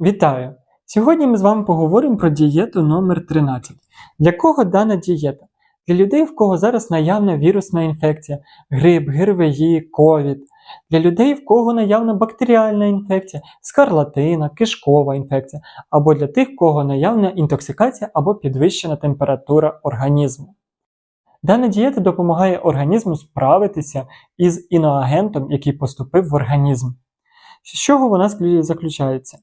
Вітаю! Сьогодні ми з вами поговоримо про дієту номер 13. Для кого дана дієта? Для людей, в кого зараз наявна вірусна інфекція, грип, ГРВІ, ковід. Для людей, в кого наявна бактеріальна інфекція, скарлатина, кишкова інфекція, або для тих, в кого наявна інтоксикація або підвищена температура організму. Дана дієта допомагає організму справитися із іноагентом, який поступив в організм. З чого вона заключається?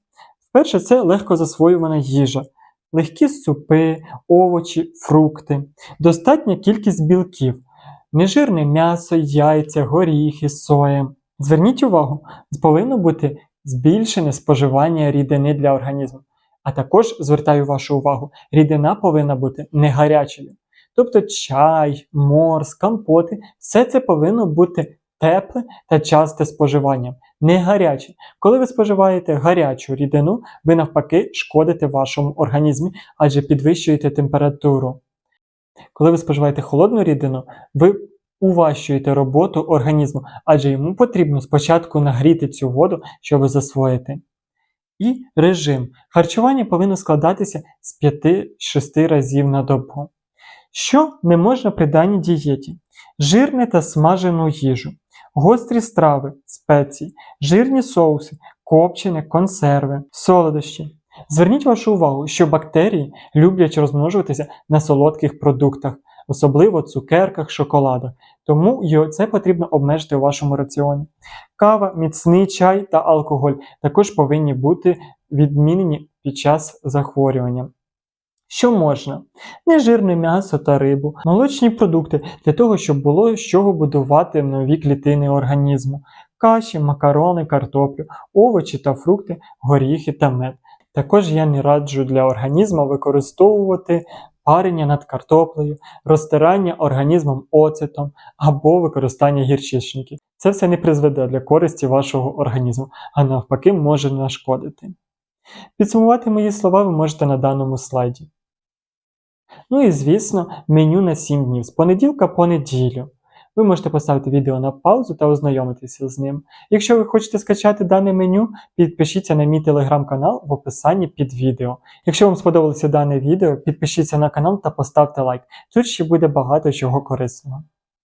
Перше, це легко засвоювана їжа, легкі супи, овочі, фрукти, достатня кількість білків, нежирне м'ясо, яйця, горіхи, соя. Зверніть увагу, повинно бути збільшене споживання рідини для організму. А також звертаю вашу увагу, рідина повинна бути не гарячою. Тобто чай, морс, компоти, все це повинно бути тепле та часте споживання, не гаряче. Коли ви споживаєте гарячу рідину, ви навпаки шкодите вашому організмі, адже підвищуєте температуру. Коли ви споживаєте холодну рідину, ви уващуєте роботу організму, адже йому потрібно спочатку нагріти цю воду, щоб засвоїти. І режим. Харчування повинно складатися з 5-6 разів на добу. Що не можна при даній дієті? Жирне та смажену їжу, гострі страви, спеції, жирні соуси, копчене, консерви, солодощі. Зверніть вашу увагу, що бактерії люблять розмножуватися на солодких продуктах, особливо цукерках, шоколадах. Тому це потрібно обмежити у вашому раціоні. Кава, міцний чай та алкоголь також повинні бути відмінені під час захворювання. Що можна? Нежирне м'ясо та рибу, молочні продукти для того, щоб було з чого будувати нові клітини організму, каші, макарони, картоплю, овочі та фрукти, горіхи та мед. Також я не раджу для організму використовувати парення над картоплею, розтирання організмом оцетом або використання гірчичників. Це все не призведе для користі вашого організму, а навпаки може нашкодити. Підсумувати мої слова ви можете на даному слайді. Ну і звісно, меню на 7 днів з понеділка по неділю. Ви можете поставити відео на паузу та ознайомитися з ним. Якщо ви хочете скачати дане меню, підпишіться на мій телеграм-канал в описанні під відео. Якщо вам сподобалося дане відео, підпишіться на канал та поставте лайк. Тут ще буде багато чого корисного.